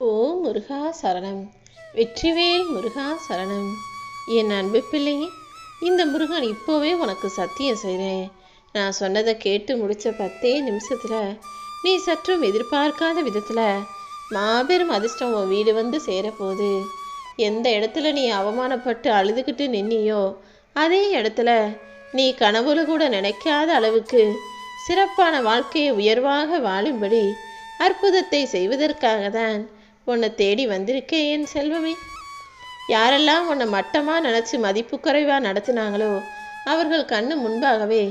ஓ முருகா சரணம். வெற்றிவேல் முருகா சரணம். என் அன்பு பிள்ளையே இந்த முருகன் இப்போவே உனக்கு சத்தியம் செய்கிறேன் நான் சொன்னதை கேட்டு முடித்த பத்தே நிமிஷத்தில் நீ சற்றும் எதிர்பார்க்காத விதத்தில் மாபெரும் அதிர்ஷ்டம் உன் வீடு வந்து சேரப்போகுது. எந்த இடத்துல நீ அவமானப்பட்டு அழுதுகிட்டு நின்னியோ அதே இடத்துல நீ கனவுல கூட நினைக்காத அளவுக்கு சிறப்பான வாழ்க்கையை உயர்வாக வாழும்படி அற்புதத்தை செய்வதற்காக தான் உன்னை தேடி வந்திருக்கேன் என் செல்வமே. யாரெல்லாம் உன்னை மட்டமாக நினச்சி மதிப்பு குறைவாக நடத்தினாங்களோ அவர்கள் கண்ணு முன்பாகவே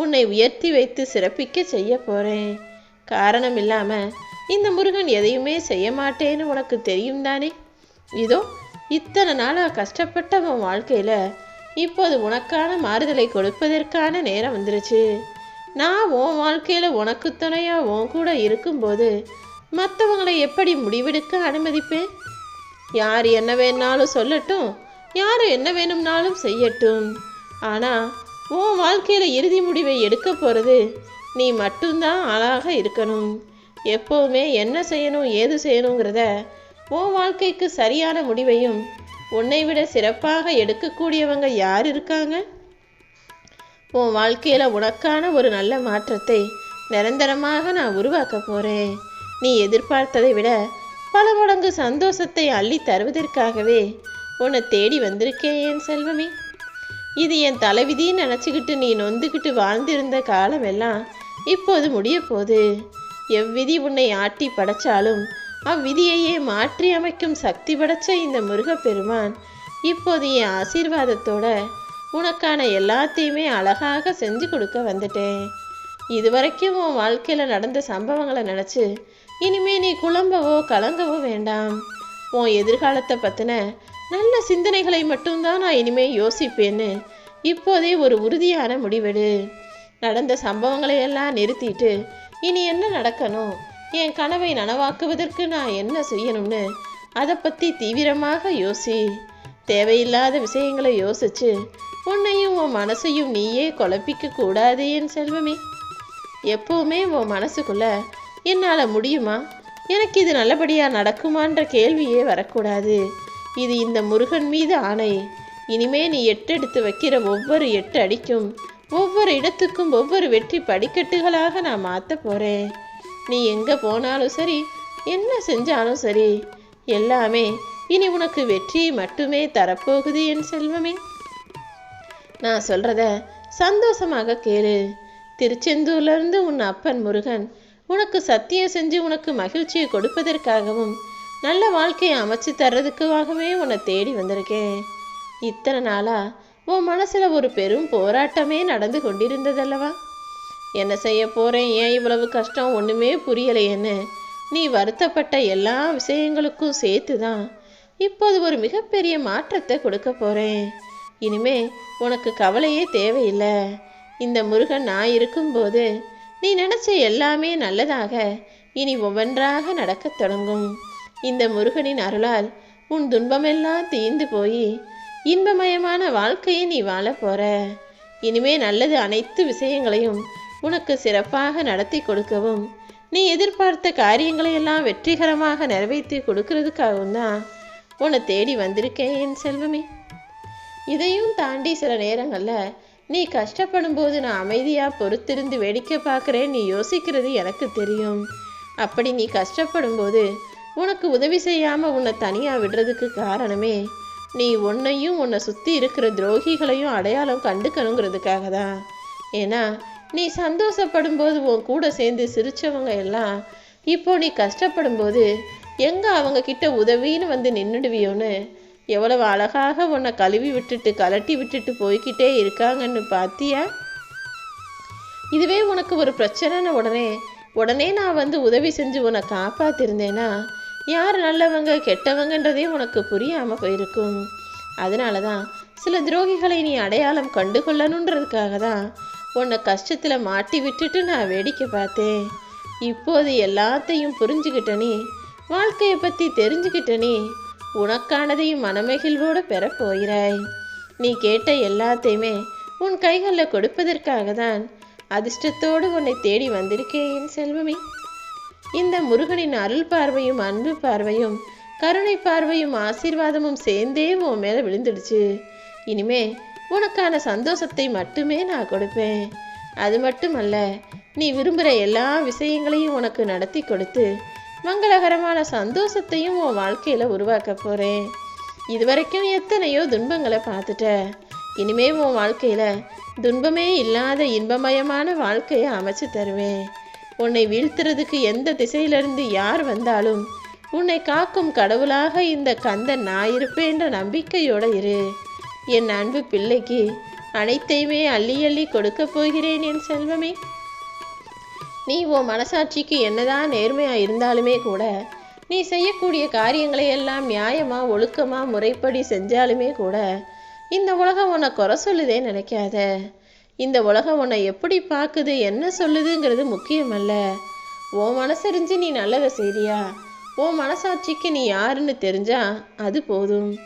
உன்னை உயர்த்தி வைத்து சிறப்பிக்க செய்ய போகிறேன் காரணம் இல்லாமல் இந்த முருகன் எதையுமே செய்ய மாட்டேன்னு உனக்கு தெரியும் தானே? இதோ இத்தனை நாளாக கஷ்டப்பட்ட உன் வாழ்க்கையில் இப்போது உனக்கான மாறுதலை கொடுப்பதற்கான நேரம் வந்துருச்சு. நான் உன் வாழ்க்கையில் உனக்கு துணையாக உன் கூட இருக்கும்போது மற்றவங்களை எப்படி முடிவெடுக்க அனுமதிப்பேன்? யார் என்ன வேணாலும் சொல்லட்டும் யார் என்ன வேணும்னாலும் செய்யட்டும். ஆனால் உன் வாழ்க்கையில் இறுதி முடிவை எடுக்க போகிறது நீ மட்டும்தான் ஆளாக இருக்கணும். எப்போவுமே என்ன செய்யணும் ஏது செய்யணுங்கிறத உன் வாழ்க்கைக்கு சரியான முடிவையும் உன்னை விட சிறப்பாக எடுக்கக்கூடியவங்க யார் இருக்காங்க? உன் வாழ்க்கையில் உனக்கான ஒரு நல்ல மாற்றத்தை நிரந்தரமாக நான் உருவாக்க போகிறேன் நீ எதிர்பார்த்ததை விட பல மடங்கு சந்தோஷத்தை அள்ளி தருவதற்காகவே உன்னை தேடி வந்திருக்கேன் என் செல்வமே. இது என் தலைவிதின்னு நினச்சிக்கிட்டு நீ நொந்துக்கிட்டு வாழ்ந்திருந்த காலமெல்லாம் இப்போது முடிய போது எவ்விதி உன்னை ஆட்டி படைச்சாலும் அவ்விதியையே மாற்றி அமைக்கும் சக்தி படைச்ச இந்த முருகப்பெருமான் இப்போது என் ஆசீர்வாதத்தோட உனக்கான எல்லாத்தையுமே அழகாக செஞ்சு கொடுக்க வந்துட்டேன். இதுவரைக்கும் உன் வாழ்க்கையில் நடந்த சம்பவங்களை நினச்சி இனிமே நீ குழம்பவோ கலங்கவோ வேண்டாம். உன் எதிர்காலத்தை பற்றின நல்ல சிந்தனைகளை மட்டும்தான் நான் இனிமே யோசிப்பேன்னு இப்போதே ஒரு உறுதியான முடிவெடு. நடந்த சம்பவங்களை எல்லாம் நிறுத்திட்டு இனி என்ன நடக்கணும்? என் கனவை நனவாக்குவதற்கு நான் என்ன செய்யணும்னு அதை பற்றி தீவிரமாக யோசி. தேவையில்லாத விஷயங்களை யோசிச்சு உன்னையும் உன் மனசையும் நீயே குழப்பிக்க கூடாது என் செல்வமே. எப்பவுமே உன் மனசுக்குள்ள என்னால் முடியுமா? எனக்கு இது நல்லபடியாக நடக்குமான்ற கேள்வியே வரக்கூடாது. இது இந்த முருகன் மீது ஆணை. இனிமே நீ எட்டெடுத்து வைக்கிற ஒவ்வொரு எட்டு அடிக்கும் ஒவ்வொரு இடத்துக்கும் ஒவ்வொரு வெற்றி படிக்கட்டுகளாக நான் மாற்ற போகிறேன் நீ எங்கே போனாலும் சரி என்ன செஞ்சாலும் சரி எல்லாமே இனி உனக்கு வெற்றியை மட்டுமே தரப்போகுது என் செல்வமே. நான் சொல்கிறத சந்தோஷமாக கேளு. திருச்செந்தூர்லேருந்து உன் அப்பன் முருகன் உனக்கு சத்தியம் செஞ்சு உனக்கு மகிழ்ச்சியை கொடுப்பதற்காகவும் நல்ல வாழ்க்கையை அமைச்சு தர்றதுக்காகவே உன்னை தேடி வந்திருக்கேன். இத்தனை நாளா உன் மனசில் ஒரு பெரும் போராட்டமே நடந்து கொண்டிருந்ததல்லவா? என்ன செய்ய போகிறேன் ஏன் இவ்வளவு கஷ்டம்? ஒன்றுமே புரியலையேன்னு நீ வருத்தப்பட்ட எல்லா விஷயங்களுக்கும் சேர்த்து தான் இப்போது ஒரு மிகப்பெரிய மாற்றத்தை கொடுக்க போகிறேன் இனிமே உனக்கு கவலையே தேவையில்லை. இந்த முருகன் நான் இருக்கும்போது நீ நினச்ச எல்லாமே நல்லதாக. இனி ஒவ்வொன்றாக நடக்கத் தொடங்கும். இந்த முருகனின் அருளால் உன் துன்பமெல்லாம் தீர்ந்து போய் இன்பமயமான வாழ்க்கையை நீ வாழ போற. இனிமே நல்லது அனைத்து விஷயங்களையும் உனக்கு சிறப்பாக நடத்தி கொடுக்கவும் நீ எதிர்பார்த்த காரியங்களை எல்லாம் வெற்றிகரமாக நிறைவேற்றி கொடுக்கறதுக்காகவும் தான் உன்னை தேடி வந்திருக்கேன் என் செல்வமே. இதையும் தாண்டி சில நேரங்களில் நீ கஷ்டப்படும் போது நான் அமைதியாக பொறுத்திருந்து வேடிக்கை பார்க்குறேன். நீ யோசிக்கிறது எனக்கு தெரியும். அப்படி நீ கஷ்டப்படும் போது உனக்கு உதவி செய்யாமல் உன்னை தனியாக விடுறதுக்கு காரணமே நீ உன்னையும் உன்னை சுற்றி இருக்கிற துரோகிகளையும் அடையாளம் கண்டுக்கணுங்கிறதுக்காக தான். ஏன்னா நீ சந்தோஷப்படும் போது உன் கூட சேர்ந்து சிரித்தவங்க எல்லாம் இப்போ நீ கஷ்டப்படும் போது எங்கே அவங்க கிட்ட உதவின்னு வந்து நின்றுடுவியோன்னு எவ்வளவு அழகாக உன்னை கழுவி விட்டுட்டு கலட்டி விட்டுட்டு போய்கிட்டே இருக்காங்கன்னு பார்த்தியா இதுவே உனக்கு ஒரு பிரச்சனைன்னு உடனே உடனே நான் வந்து உதவி செஞ்சு உன்னை காப்பாத்திருந்தேனா? யார் நல்லவங்க கெட்டவங்கன்றதே உனக்கு புரியாமல் போயிருக்கும். அதனால தான் சில துரோகிகளை நீ அடையாளம் கண்டு கொள்ளணுன்றதுக்காக தான் உன்னை கஷ்டத்தில் மாட்டி விட்டுட்டு நான் வேடிக்கை பார்த்தேன். இப்போது எல்லாத்தையும் புரிஞ்சுக்கிட்ட நீ வாழ்க்கையை பற்றி தெரிஞ்சுக்கிட்ட நீ உனக்கானதையும் மனமகிழ்வோடு பெறப் போகிறாய். நீ கேட்ட எல்லாத்தையுமே உன் கைகளில் கொடுப்பதற்காக தான் அதிர்ஷ்டத்தோடு உன்னை தேடி வந்திருக்கேன் என் செல்வமே. இந்த முருகனின் அருள் பார்வையும் அன்பு பார்வையும் கருணை பார்வையும் ஆசீர்வாதமும் சேர்ந்தே உன் மேலே விழுந்துடுச்சு. இனிமே உனக்கான சந்தோஷத்தை மட்டுமே நான் கொடுப்பேன். அது மட்டுமல்ல நீ விரும்புகிற எல்லா விஷயங்களையும் உனக்கு நடத்தி கொடுத்து மங்களகரமான சந்தோஷத்தையும் உன் வாழ்க்கையில் உருவாக்க போகிறேன் இதுவரைக்கும் எத்தனையோ துன்பங்களை பார்த்துட்ட. இனிமே உன் வாழ்க்கையில் துன்பமே இல்லாத இன்பமயமான வாழ்க்கையை அமைச்சு தருவேன். உன்னை வீழ்த்துறதுக்கு எந்த திசையிலிருந்து யார் வந்தாலும் உன்னை காக்கும் கடவுளாக இந்த கந்தன் நான் இருப்பேன்ற நம்பிக்கையோடு இரு. என் அன்பு பிள்ளைக்கு அனைத்தையுமே அள்ளி அள்ளி கொடுக்க போகிறேன் என் செல்வமே. நீ உன் மனசாட்சிக்கு என்னதான் நேர்மையாக இருந்தாலுமே கூட நீ செய்யக்கூடிய காரியங்களை எல்லாம் நியாயமா ஒழுக்கமா முறைப்படி செஞ்சாலுமே கூட இந்த உலகம் உன்னை குறை சொல்லுதே நினைக்காத. இந்த உலகம் உன்னை எப்படி பார்க்குது என்ன சொல்லுதுங்கிறது முக்கியமல்ல. உன் மனசறிஞ்சு நீ நல்லதை செய்றியா? உன் மனசாட்சிக்கு நீ யாருன்னு தெரிஞ்சா அது போதும்.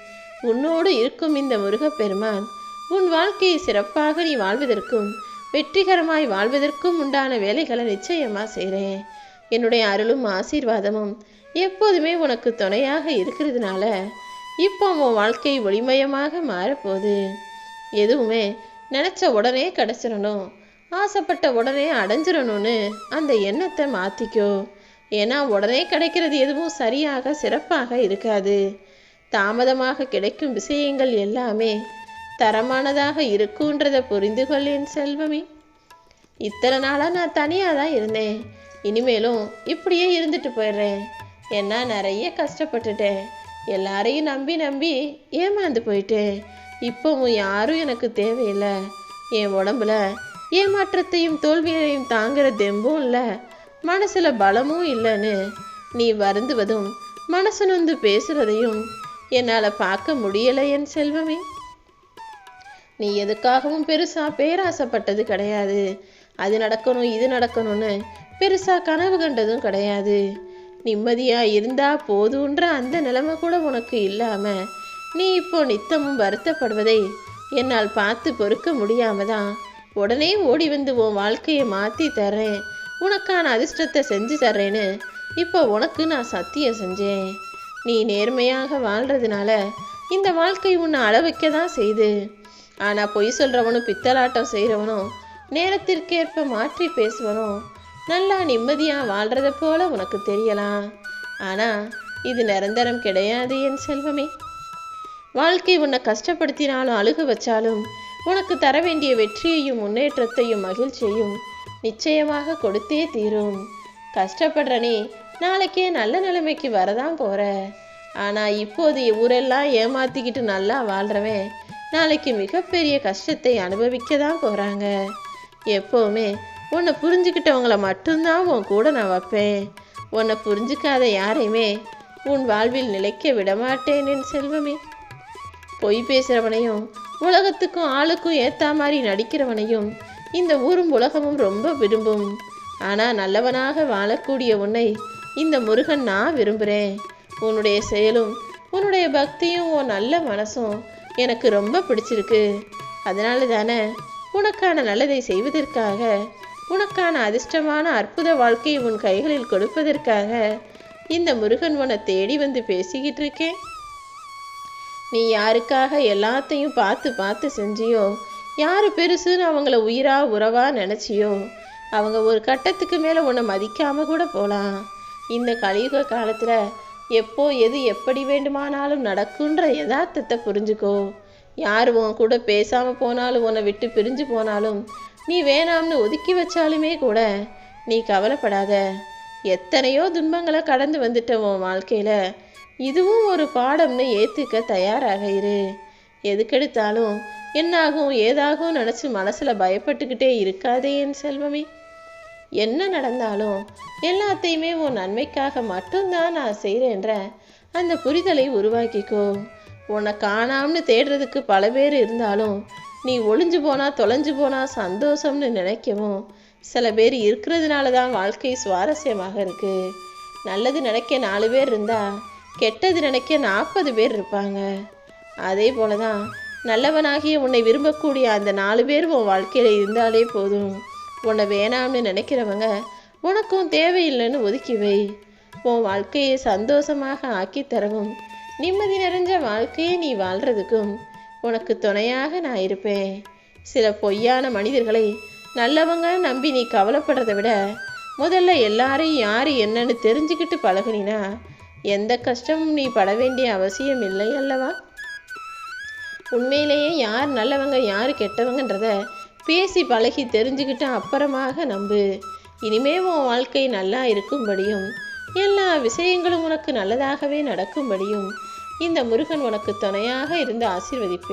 உன்னோடு இருக்கும் இந்த முருகப்பெருமான் உன் வாழ்க்கையை சிறப்பாக நீ வாழ்வதற்கும் வெற்றிகரமாய் வாழ்வதற்கும் உண்டான வேலைகளை நிச்சயமா செய்கிறேன் என்னுடைய அருளும் ஆசீர்வாதமும் எப்போதுமே உனக்கு துணையாக இருக்கிறதுனால இப்போ உன் வாழ்க்கை ஒளிமயமாக மாறப்போகுது. எதுவுமே நினச்ச உடனே கிடச்சிடணும். ஆசைப்பட்ட உடனே அடைஞ்சிடணும்னு அந்த எண்ணத்தை மாற்றிக்கோ ஏன்னா உடனே கிடைக்கிறது எதுவும் சரியாக சிறப்பாக இருக்காது. தாமதமாக கிடைக்கும் விஷயங்கள் எல்லாமே தரமானதாக இருக்குன்றதை புரிந்து கொள் என் செல்வமே. இத்தனை நாளாக நான் தனியாக தான் இருந்தேன். இனிமேலும் இப்படியே இருந்துட்டு போயிடுறேன். ஏன்னா நிறைய கஷ்டப்பட்டுட்டேன். எல்லாரையும் நம்பி நம்பி ஏமாந்து போயிட்டேன். இப்போவும் யாரும் எனக்கு தேவையில்லை. என் உடம்புல ஏமாற்றத்தையும் தோல்வியையும் தாங்குற தெம்பும் இல்லை. மனசில் பலமும் இல்லைன்னு நீ வருந்துவதும் மனசு நொந்து பேசுறதையும் என்னால் பார்க்க முடியலை என் செல்வமே. நீ எதுக்காகவும் பெருசா பேராசைப்பட்டது கிடையாது. அது நடக்கணும் இது நடக்கணும்னு பெருசா கனவு கண்டதும் கிடையாது. நிம்மதியா இருந்தா போதுன்ற அந்த நிலைமை கூட உனக்கு இல்லாம நீ இப்போ நித்தமும் வருத்தப்படுவதை என்னால் பார்த்து பொறுக்க முடியாம தான் உடனே ஓடி வந்து உன் வாழ்க்கையை மாற்றி தர்றேன். உனக்கான அதிர்ஷ்டத்தை செஞ்சு தர்றேன்னு இப்போ உனக்கு நான் சத்தியம் செஞ்சேன். நீ நேர்மையாக வாழ்றதுனால இந்த வாழ்க்கை உன்னை அளவைக்க தான் செய்து ஆனால் பொய் சொல்கிறவனும் பித்தலாட்டம் செய்கிறவனும் நேரத்திற்கேற்ப மாற்றி பேசுவனும் நல்லா நிம்மதியாக வாழ்கிறத போல உனக்கு தெரியலாம். ஆனால் இது நிரந்தரம் கிடையாது என் செல்வமே. வாழ்க்கை உன்னை கஷ்டப்படுத்தினாலும் அழுக வச்சாலும் உனக்கு தர வேண்டிய வெற்றியையும் முன்னேற்றத்தையும் மகிழ்ச்சியையும் நிச்சயமாக கொடுத்தே தீரும். கஷ்டப்படுறனே நாளைக்கே நல்ல நிலைமைக்கு வரதான் போற. ஆனா இப்போது ஊரெல்லாம் ஏமாத்திக்கிட்டு நல்லா வாழ்றவன் நாளைக்கு மிகப்பெரிய கஷ்டத்தை அனுபவிக்க தான் போகிறாங்க எப்போவுமே உன்னை புரிஞ்சுக்கிட்டவங்கள மட்டும்தான் உன் கூட நான் வைப்பேன். உன்னை புரிஞ்சுக்காத யாரையுமே உன் வாழ்வில் நிலைக்க விடமாட்டேன் என் செல்வமே. பொய் பேசுகிறவனையும் உலகத்துக்கும் ஆளுக்கும் ஏற்ற மாதிரி நடிக்கிறவனையும் இந்த ஊரும் உலகமும் ரொம்ப விரும்பும். ஆனால் நல்லவனாக வாழக்கூடிய உன்னை இந்த முருகன் நான் விரும்புகிறேன் உன்னுடைய செயலும் உன்னுடைய பக்தியும் உன் நல்ல மனசும் எனக்கு ரொம்ப பிடிச்சிருக்கு. அதனால தானே உனக்கான நல்லதை செய்வதற்காக உனக்கான அதிர்ஷ்டமான அற்புத வாழ்க்கையை உன் கைகளில் கொடுப்பதற்காக இந்த முருகன் உன்னை தேடி வந்து பேசிக்கிட்டு இருக்கேன். நீ யாருக்காக எல்லாத்தையும் பார்த்து பார்த்து செஞ்சியோ யார் பெருசுன்னு அவங்கள உயிரா உறவா நினச்சியோ அவங்க ஒரு கட்டத்துக்கு மேலே உன்னை மதிக்காம கூட போகலாம் இந்த கலியுக காலத்தில் எப்போ எது எப்படி வேண்டுமானாலும் நடக்குன்ற யதார்த்தத்தை புரிஞ்சுக்கோ. யார் உன் கூட பேசாமல் போனாலும் உன்னை விட்டு பிரிஞ்சு போனாலும் நீ வேணாம்னு ஒதுக்கி வச்சாலுமே கூட நீ கவலைப்படாத. எத்தனையோ துன்பங்களை கடந்து வந்துட்ட உன் வாழ்க்கையில் இதுவும் ஒரு பாடம்னு ஏற்றுக்க தயாராக இரு. எதுக்கெடுத்தாலும் என்னாகும் ஏதாகும் நினச்சி மனசில் பயப்பட்டுக்கிட்டே இருக்காதே என் செல்வமே. என்ன நடந்தாலும் எல்லாத்தையுமே உன் நன்மைக்காக மட்டும்தான் நான் செய்கிறேன்ற அந்த புரிதலை உருவாக்கிக்கோ. உன்னை காணாம்னு தேடுறதுக்கு பல பேர் இருந்தாலும் நீ ஒளிஞ்சு போனா தொலைஞ்சு போனா சந்தோஷம்னு நினைக்கவும் சில பேர் இருக்கிறதுனால தான் வாழ்க்கை சுவாரஸ்யமாக இருக்கு. நல்லது நினைக்க நாலு பேர் இருந்தா கெட்டது நினைக்க நாற்பது பேர் இருப்பாங்க. அதே போல தான் நல்லவனாகிய உன்னை விரும்பக்கூடிய அந்த நாலு பேர் உன் வாழ்க்கையில் இருந்தாலே போதும். உன்னை வேணாம்னு நினைக்கிறவங்க உனக்கும் தேவையில்லைன்னு ஒதுக்கி வை. உன் வாழ்க்கையை சந்தோஷமாக ஆக்கி தரவும் நிம்மதி நிறைஞ்ச வாழ்க்கையை நீ வாழ்றதுக்கும் உனக்கு துணையாக நான் இருப்பேன். சில பொய்யான மனிதர்களை நல்லவங்க நம்பி நீ கவலைப்படுறதை விட முதல்ல எல்லாரையும் யார் என்னன்னு தெரிஞ்சுக்கிட்டு பழகுனினா எந்த கஷ்டமும் நீ பட வேண்டிய அவசியம் இல்லை அல்லவா? உண்மையிலேயே யார் நல்லவங்க யார் கெட்டவங்கன்றத பேசி பழகி தெரிஞ்சுக்கிட்ட அப்புறமாக நம்பு. இனிமே உன் வாழ்க்கை நல்லா இருக்கும்படியும் எல்லா விஷயங்களும் உனக்கு நல்லதாகவே நடக்கும்படியும் இந்த முருகன் உனக்கு துணையாக இருந்து ஆசீர்வதிப்பேன்.